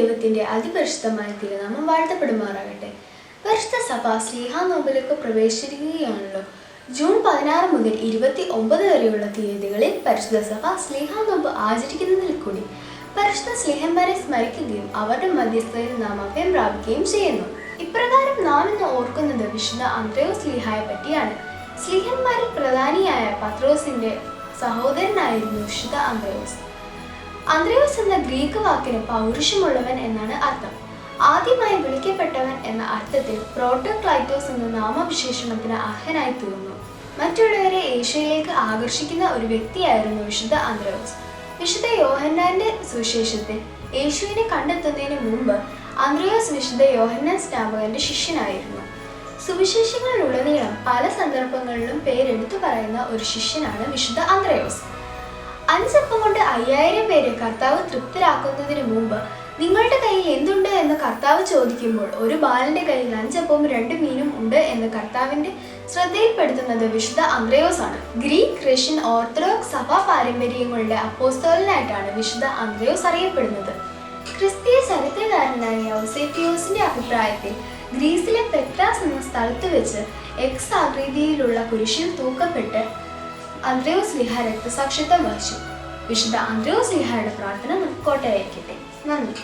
ദൈവത്തിന്റെ അതിപരിശുദ്ധമായ തിരുനാമം വാഴ്ത്തപ്പെടുമാറാകട്ടെ. പരിശുദ്ധ സഭ സ്ലീഹ നോമ്പിലേക്ക് പ്രവേശിക്കുകയാണല്ലോ. ജൂൺ പതിനാറ് മുതൽ ഇരുപത്തി ഒമ്പത് വരെയുള്ള തീയതികളിൽ പരിശുദ്ധ സഭ സ്ലീഹ നോമ്പ് ആചരിക്കുന്നതിൽ കൂടി പരിശുദ്ധ സ്ലീഹന്മാരെ സ്മരിക്കുകയും അവരുടെ മധ്യസ്ഥയിൽ നാം അഭയം പ്രാപിക്കുകയും ചെയ്യുന്നു. ഇപ്രകാരം നാം ഇന്ന് ഓർക്കുന്നത് വിശുദ്ധ അന്ത്രയോ സ്ലീഹായെ പറ്റിയാണ്. സ്ലീഹന്മാരിൽ പ്രധാനിയായ പത്രോസിന്റെ സഹോദരനായിരുന്നു വിശുദ്ധ അന്ത്രയോസ്. അന്ത്രയോസ് എന്ന ഗ്രീക്ക് വാക്കിന് പൗരുഷമുള്ളവൻ എന്നാണ് അർത്ഥം. ആദ്യമായി വിളിക്കപ്പെട്ടവൻ എന്ന അർത്ഥത്തിൽ പ്രോട്ടോക്ലൈറ്റോസ് എന്ന നാമവിശേഷണത്തിന് അർഹനായി തീർന്നു. മറ്റുള്ളവരെ ഏഷ്യയിലേക്ക് ആകർഷിക്കുന്ന ഒരു വ്യക്തിയായിരുന്നു വിശുദ്ധ അന്ത്രയോസ്. വിശുദ്ധ യോഹന്നാന്റെ സുവിശേഷത്തിൽ യേശുവിനെ കണ്ടെത്തുന്നതിന് മുമ്പ് അന്ത്രയോസ് വിശുദ്ധ യോഹന്നാൻ സ്നാപകന്റെ ശിഷ്യനായിരുന്നു. സുവിശേഷങ്ങളിലുടനീളം പല സന്ദർഭങ്ങളിലും പേരെടുത്തു പറയുന്ന ഒരു ശിഷ്യനാണ് വിശുദ്ധ അന്ത്രയോസ്. അഞ്ചപ്പം കൊണ്ട് അയ്യായിരം പേരെ കർത്താവ് തൃപ്തരാക്കുന്നതിന് മുമ്പ് നിങ്ങളുടെ കയ്യിൽ എന്തുണ്ട് എന്ന് കർത്താവ് ചോദിക്കുമ്പോൾ ഒരു ബാലന്റെ കയ്യിൽ അഞ്ചപ്പവും രണ്ട് മീനും ഉണ്ട് എന്ന് കർത്താവിന്റെ ശ്രദ്ധയിൽപ്പെടുത്തുന്നത് വിശുദ്ധ അന്ത്രയോസ് ആണ്. ഗ്രീക്ക് റഷ്യൻ ഓർത്തഡോക്സ് സഭാ പാരമ്പര്യങ്ങളുടെ അപ്പോസ്തോലനായിട്ടാണ് വിശുദ്ധ അന്ത്രയോസ് അറിയപ്പെടുന്നത്. ക്രിസ്തീയ ചരിത്രകാരനായ ഔസേപ്പിയോസിന്റെ അഭിപ്രായത്തിൽ ഗ്രീസിലെ പെട്രാസ് എന്ന സ്ഥലത്ത് വെച്ച് എക്സ് ആകൃതിയിലുള്ള കുരിശിൽ തൂക്കപ്പെട്ട് അന്ത്രയോസ് ലിഹ രക്തസാക്ഷിത്വം വഹിച്ചു വിശുദ്ധ അന്ത്രയോസ് ലിഹയുടെ പ്രാർത്ഥന നമുക്ക് കോട്ടയായിരിക്കട്ടെ നന്ദി.